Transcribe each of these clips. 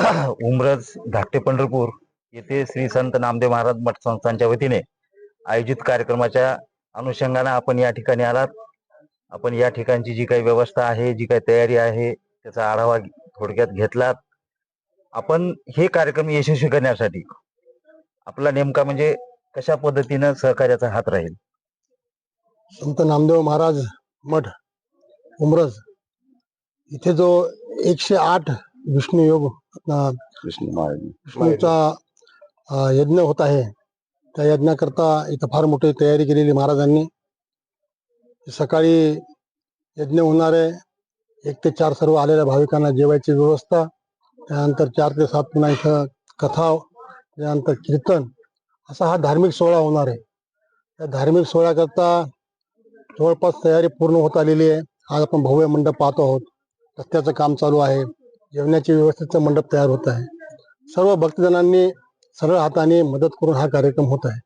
उमरज धाकटे पंढरपूर येथे श्री संत नामदेव महाराज मठ संस्थांच्या वतीने आयोजित कार्यक्रमाच्या अनुषंगाने आपण या ठिकाणी आलात. आपण या ठिकाणची जी काही व्यवस्था आहे जी काही तयारी आहे त्याचा आढावा थोडक्यात घेतलात. आपण हे कार्यक्रम यशस्वी करण्यासाठी आपला नेमका म्हणजे कशा पद्धतीनं सहकार्याचा हात राहील? संत नामदेव महाराज मठ उमरज. इथे जो एकशे आठ विष्णू विष्णूचा अं, यज्ञ होत आहे. त्या यज्ञाकरता इथं फार मोठी तयारी केलेली महाराजांनी. सकाळी यज्ञ होणार आहे एक ते चार सर्व आलेल्या भाविकांना जेवायची व्यवस्था त्यानंतर चार ते सात पुन्हा इथं कथा त्यानंतर कीर्तन असा हा धार्मिक सोहळा होणार आहे. त्या धार्मिक सोहळ्याकरता जवळपास तयारी पूर्ण होत आलेली आहे. आज आपण भव्य मंडप पाहतो आहोत. रस्त्याचं काम चालू आहे. जेवणाची व्यवस्थेचं मंडप तयार होत आहे. सर्व भक्तजनांनी सरळ हाताने मदत करून हा कार्यक्रम होत आहे.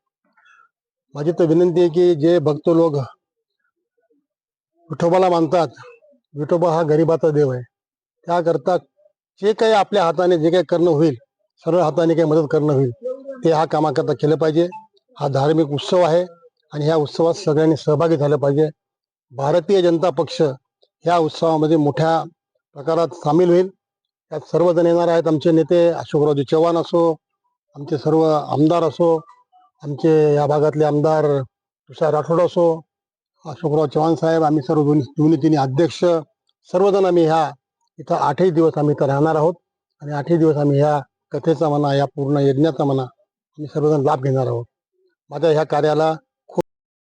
माझी तर विनंती आहे की जे भक्त लोक विठोबाला मानतात विठोबा हा गरिबाचा देव आहे. त्याकरता जे काही आपल्या हाताने जे काही करणं होईल सरळ हाताने काही मदत करणं होईल ते हा कामाकरता केलं पाहिजे. हा धार्मिक उत्सव आहे आणि ह्या उत्सवात सगळ्यांनी सहभागी झालं पाहिजे. भारतीय जनता पक्ष ह्या उत्सवामध्ये मोठ्या प्रकारात सामील होईल. त्यात सर्वजण येणार आहेत. आमचे नेते अशोकरावजी चव्हाण असो आमचे सर्व आमदार असो आमचे या भागातले आमदार तुषार राठोड असो अशोकराव चव्हाण साहेब आम्ही सर्व दोन्ही दोन्ही तिन्ही अध्यक्ष सर्वजण आम्ही ह्या इथं आठही दिवस आम्ही इथं राहणार आहोत. आणि आठही दिवस आम्ही ह्या कथेचा म्हणा या पूर्ण यज्ञाचा म्हणा आम्ही सर्वजण लाभ घेणार आहोत. माझ्या ह्या कार्याला